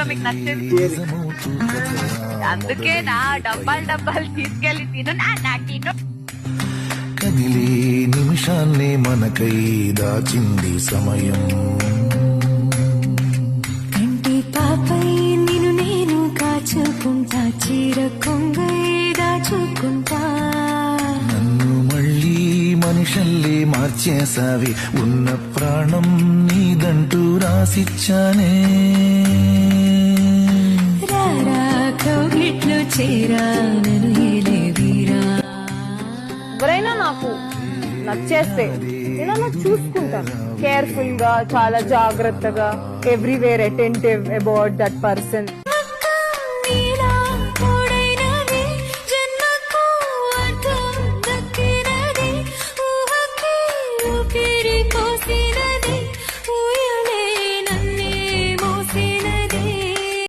అందులో మీకు నచ్చింది? అందుకే నా డబ్బాలు డబ్బాలు తీసుకెళ్ళి తిను. నా నా తిను. కదిలే నిమిషాన్నే మనకై దాచింది సమయం. కంటి పాపై నిన్ను నేను కాచుకుంటా చీర కొంగై దాచుకుంటా. నన్ను మళ్ళీ మనుషల్లే మార్చేసావి ఉన్న ప్రాణం నీదంటూ రాసిచ్చానే. ఎవరైనా నాకు నచ్చేస్తే నేను అలా చూసుకుంటాను. కేర్ఫుల్గా చాలా జాగ్రత్తగా everywhere attentive about that person